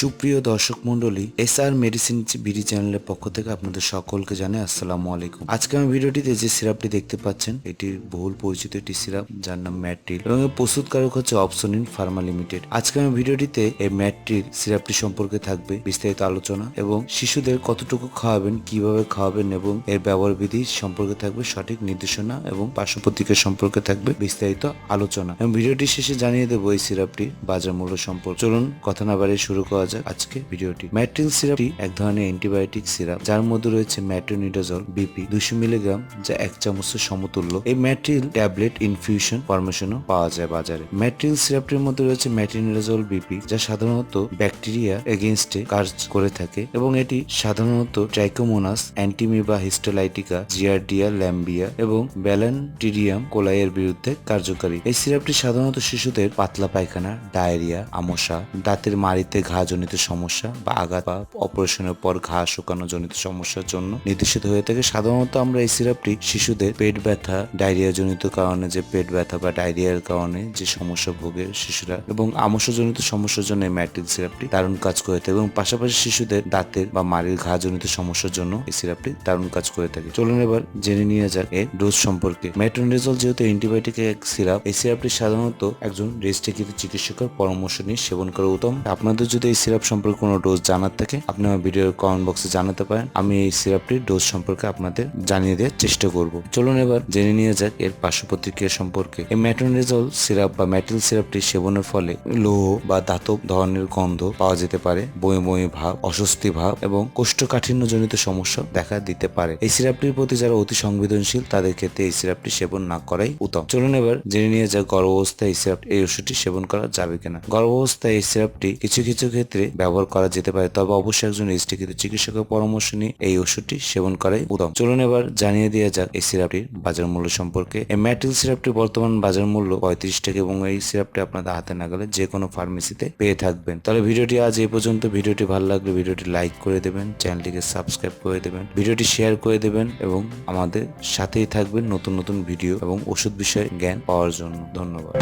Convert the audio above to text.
সুপ্রিয় দর্শক মন্ডলী এস আর মেডিসিন বিডি চ্যানেলের পক্ষ থেকে আপনাদের সকলকে জানাই আসসালামু আলাইকুম। আজকে আমি ভিডিওটিতে যে সিরাপটি দেখতে পাচ্ছেন, এটি বহুল পরিচিত একটি সিরাপ, যার নাম ম্যাট্রিল এবং এর প্রস্তুতকারক হচ্ছে অপসনিন ফার্মা লিমিটেড আজকে আমি ভিডিওটিতে এই ম্যাট্রিল সিরাপটি সম্পর্কে থাকবে, বিস্তারিত আলোচনা এবং শিশুদের কতটুকু খাওয়াবেন, কীভাবে খাওয়াবেন এবং এর ব্যবহার বিধি সম্পর্কে থাকবে সঠিক নির্দেশনা এবং পার্শ্ব সম্পর্কে থাকবে বিস্তারিত আলোচনা। এবং ভিডিওটি শেষে জানিয়ে দেবো এই সিরাপটি বাজার মূল্য সম্পর্কে। চলুন, কথা না বাড়িয়ে শুরু করা যাক। আজকে ভিডিওটি ম্যাট্রিল সিরাপটি এক ধরনের অ্যান্টিবায়োটিক সিরাপ। যার মধ্যে রয়েছে ম্যাট্রোনিডাজল, বিপি দুশো মিলিগ্রাম, যা এক চামচের সমতুল্য। এই ম্যাট্রিল ট্যাবলেট ইনফিউশন ফরমেশনও পাওয়া যায় বাজারে। ম্যাট্রিল সিরাপটির মধ্যে রয়েছে ম্যাট্রিনিডাজল, বিপি, যা সাধারণত ব্যাকটেরিয়া এগেনস্টে কাজ করে থাকে এবং এটি সাধারণত Trichomonas, Entamoeba histolytica Giardia lamblia এবং ব্যালেন্টিরিয়াম কোলাইয়ের বিরুদ্ধে কার্যকারী। এই সিরাপটি সাধারণত শিশুদের পাতলা পায়খানা, ডায়রিয়া আমশা দাঁতের মাড়িতে ঘা জনিত সমস্যা বা আঘাত বা অপারেশনের পর ঘা শুকানো জনিত সমস্যার জন্য নির্দেশিত হয়ে থাকে। সাধারণত আমরা এই সিরাপটি শিশুদের পেট ব্যথা ডায়রিয়া জনিত কারণে যে পেট ব্যথা বা ডায়রিয়ার কারণে যে সমস্যা ভোগে শিশুরা এবং আমশজনিত সমস্যার জন্য এই ম্যাট্রিক সিরাপটি দারুণ কাজ করে থাকে এবং পাশাপাশি শিশুদের দাঁতের বা মাড়ির ঘা জনিত সমস্যার জন্য এই সিরাপটি দারুণ কাজ করে থাকে। চলুন এবার জেনে নিয়ে যাক এর ডোজ সম্পর্কে। ম্যাট্রোনিডাজল যেহেতু অ্যান্টিবায়োটিক এক সিরাপ, এই সিরাপটি সাধারণত একজন রেজিস্ট্রিকৃত চিকিৎসকের পরামর্শ নিয়ে সেবন করা। উত্তম, আপনাদের যদি এই সিরাপ সম্পর্কে কোনো ডোজ জানার থাকে আপনি আমার ভিডিওর কমেন্ট বক্সে জানাতে পারেন। আমি এই সিরাপটির ডোজ সম্পর্কে আপনাদের জানিয়ে দেওয়ার চেষ্টা করব। চলুন এবার জেনে নিয়ে যাক এর পার্শ্ব প্রতিক্রিয়া সম্পর্কে। এই ম্যাট্রোনিডাজল সিরাপ বা ম্যাটিল সিরাপটি সেবনের ফলে লৌহ বা ধাতব ধরনের গন্ধ পাওয়া যেতে পারে, বমি বমি ভাব, অস্বস্তি ভাব এবং কোষ্ঠকাঠিন্য জনিত সমস্যা দেখা দিতে পারে। এই সিরাপটির প্রতি যারা অতি সংবেদনশীল, তাদের ক্ষেত্রে এই সিরাপটি সেবন না করাই উত্তম। চলুন এবার জেনে নিয়ে যাক গর্ভাবস্থায় এই সিরাপ এই ওষুধটি সেবন করা যাবে কিনা। গর্ভাবস্থায় এই সিরাপটি কিছু কিছু ক্ষেত্রে ব্যবহার করা যেতে পারে। তবে অবশ্যই একজন রেজিস্ট্রিকৃত চিকিৎসকের পরামর্শ নিয়ে এই ওষুধটি সেবন করাই উত্তম। চলুন এবার জানিয়ে দেওয়া যাক এই সিরাপটির বাজার মূল্য সম্পর্কে। এই ম্যাটিল সিরাপটির বর্তমান বাজার মূল্য পঁয়ত্রিশ টাকা এবং এই সিরাপটি আপনাদের হাতে না গেলে যে কোনো ফার্মেসিতে পেয়ে থাকবেন। তাহলে ভিডিওটি আজ এই পর্যন্ত। ভিডিওটি ভালো লাগলে ভিডিওটি লাইক করে দেবেন, চ্যানেলটিকে সাবস্ক্রাইব করে দেবেন, ভিডিওটি শেয়ার করে দেবেন এবং আমাদের সাথেই থাকবেন নতুন নতুন ভিডিও এবং ওষুধ বিষয়ে জ্ঞান পাওয়ার জন্য। ধন্যবাদ।